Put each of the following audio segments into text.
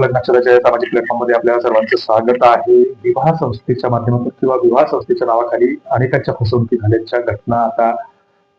मराठा सामाजिक प्लॅटफॉर्ममध्ये आपल्या सर्वांचं स्वागत आहे. विवाह संस्थेच्या माध्यमातून किंवा विवाह संस्थेच्या नावाखाली अनेकांच्या फसवणुकी झाल्याच्या घटना आता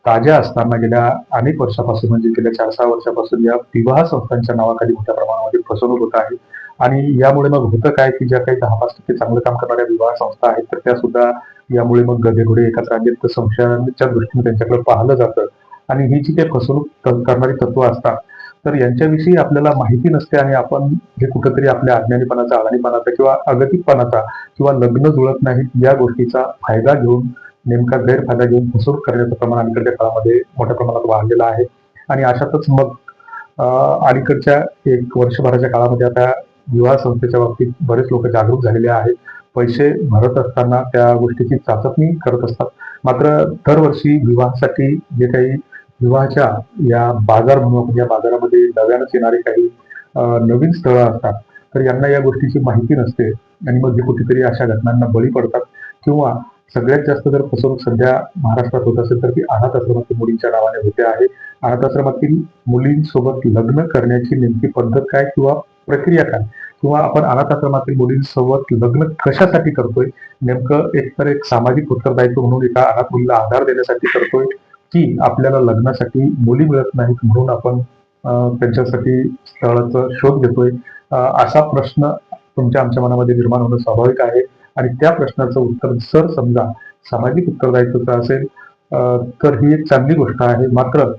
ताज्या असताना गेल्या अनेक वर्षापासून म्हणजे गेल्या चार सहा वर्षापासून या विवाह संस्थांच्या नावाखाली मोठ्या प्रमाणामध्ये फसवणूक होत आहे. आणि यामुळे मग होतं काय की ज्या काही दहा पाच टक्के चांगलं काम करणाऱ्या विवाह संस्था आहेत तर त्या सुद्धा यामुळे मग गधेघोडे एकाच राज्यात संशयाच्या दृष्टीने त्यांच्याकडे पाहिलं जातं. आणि ही जी काही फसवणूक करणारी तत्व असतात तर यांच्याविषयी आपल्याला माहिती नसते आणि आपण हे कुठंतरी आपल्या अज्ञानीपणाचा अडाणीपणाचा किंवा अगतिकपणाचा किंवा लग्न जुळत नाहीत या गोष्टीचा फायदा घेऊन नेमका गैरफायदा घेऊन फसवणूक करण्याचं प्रमाण अलीकडच्या काळामध्ये मोठ्या प्रमाणात वाढलेलं आहे. आणि अशातच मग अलीकडच्या एक वर्षभराच्या काळामध्ये आता विवाह संस्थेच्या बाबतीत बरेच लोक जागरूक झालेले आहेत. पैसे भरत असताना त्या गोष्टीची चाचपणी करत असतात. मात्र दरवर्षी विवाहासाठी जे काही विवाहाच्या या बाजार म्हणून या बाजारामध्ये नव्यानंच येणारे काही नवीन स्थळं असतात. तर यांना या गोष्टीची माहिती नसते. आणि मग हे कुठेतरी अशा घटनांना बळी पडतात. किंवा सगळ्यात जास्त जर फसवणूक सध्या महाराष्ट्रात होत असेल तर ती अनाथ आश्रमातील मुलींच्या नावाने होते आहे. अनाथ आश्रमातील मुलींसोबत लग्न करण्याची नेमकी पद्धत काय किंवा प्रक्रिया काय? किंवा आपण अनाथ आश्रमातील मुलींसोबत लग्न कशासाठी करतोय? नेमकं एकतर एक सामाजिक उत्तरदायित्व म्हणून एका अनाथ मुलीला आधार देण्यासाठी करतोय? की आपल्याला लग्नासाठी मुली मिळत नाहीत म्हणून आपण त्यांच्यासाठी स्थळाचा शोध घेतोय. असा प्रश्न तुमच्या आमच्या मनामध्ये निर्माण होणं स्वाभाविक आहे. आणि त्या प्रश्नाचं उत्तर जर समजा सामाजिक उत्तरदायित्वाचं असेल तर ही एक चांगली गोष्ट आहे. मात्र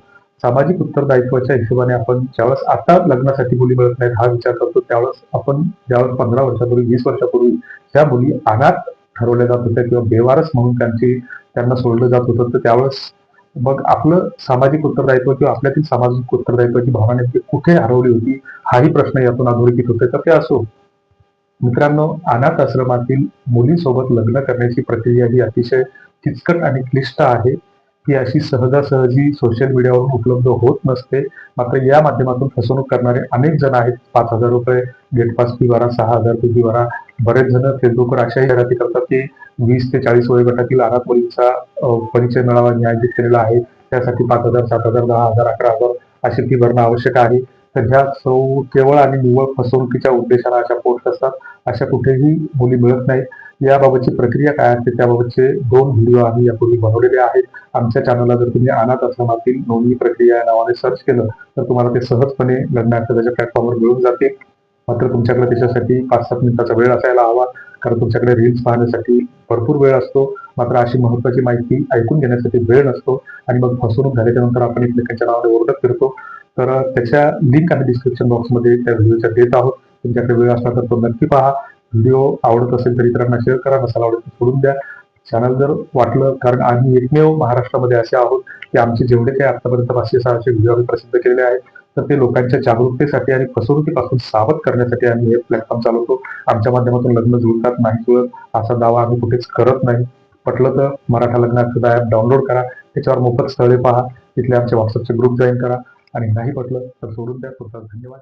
सामाजिक उत्तरदायित्वाच्या हिशोबाने आपण ज्यावेळेस आता लग्नासाठी मुली मिळत नाहीत हा विचार करतो त्यावेळेस आपण ज्यावेळेस पंधरा वर्षापूर्वी वीस वर्षापूर्वी त्या मुली अनाथ ठरवल्या जात होत्या किंवा बेवारस म्हणून त्यांची त्यांना सोडलं जात होतं तर त्यावेळेस मग आपलं सामाजिक उत्तरदायित्व किंवा आपल्यातील सामाजिक उत्तरदायित्वाची भावना नेमकी कुठे हरवली होती हाही प्रश्न यातून अधोरेखित होते. तर ते असो. मित्रांनो अनाथ आश्रमातील मुलीसोबत लग्न करण्याची प्रक्रिया ही अतिशय किचकट आणि क्लिष्ट आहे. ही अशी सहजासहजी सोशल मीडियावरून उपलब्ध होत नसते. मात्र या माध्यमातून फसवणूक करणारे अनेक जण आहेत. पाच हजार रुपये गेट पास फी भरा सहा हजार फी भरा बरेच जण फेसबुकवर अशाही जाहिराती करतात की वीस ते चाळीस वयोगटातील अनाथ मुलींचा परिचय मिळावा न्यायाधीश केलेला आहे. त्यासाठी पाच हजार सात हजार दहा हजार अकरा हजार अशी फी भरणं आवश्यक आहे. तर ह्या सौ केवळ आणि निव्वळ फसवणुकीच्या उद्देशाने अशा पोस्ट असतात अशा कुठेही मुली मिळत नाहीत. याबाबतची प्रक्रिया काय असते त्याबाबतचे दोन व्हिडिओ आम्ही यापूर्वी बनवलेले आहेत. आमच्या चॅनलला जर तुम्ही अनाथ आश्रमातील नोंदणी प्रक्रिया या नावाने सर्च केलं तर तुम्हाला ते सहजपणे लग्न त्याच्या प्लॅटफॉर्मवर मिळून जातील मात्र तुमच्याकडे त्याच्यासाठी पाच सात मिनिटाचा वेळ असायला हवा कारण तुमच्याकडे रील्स पाहण्यासाठी भरपूर वेळ असतो. मात्र अशी महत्वाची माहिती ऐकून घेण्यासाठी वेळ नसतो. आणि मग फसवणूक झाल्याच्यानंतर आपण एकमेकांच्या नावाने ओरडत फिरतो. तर त्याच्या लिंक आम्ही डिस्क्रिप्शन बॉक्समध्ये त्या व्हिडिओच्या देत आहोत. तुमच्याकडे वेळ असला तर तो नक्की पहा. व्हिडिओ आवडत असेल तर इतरांना शेअर करा. नसायला आवडत सोडून द्या. चॅनल जर वाटलं कारण आम्ही एकमेव महाराष्ट्रामध्ये असे आहोत की आमचे जेवढे काही आतापर्यंत पाचशे सहाशे व्हिडिओ आम्ही प्रसिद्ध केलेले आहेत. तर ते लोकांच्या जागरूकतेसाठी आणि फसवणुकीपासून सावध करण्यासाठी आम्ही हे प्लॅटफॉर्म चालवतो. आमच्या माध्यमातून लग्न जुळतात नाही जुळत असा दावा आम्ही कुठेच करत नाही. पटलं तर मराठा लग्नाचं ॲप डाउनलोड करा त्याच्यावर मोफत स्थळे पहा तिथले आमच्या व्हॉट्सअपचे ग्रुप जॉईन करा. आणि नाही पटलं तर सोडून द्या. तुमचा धन्यवाद.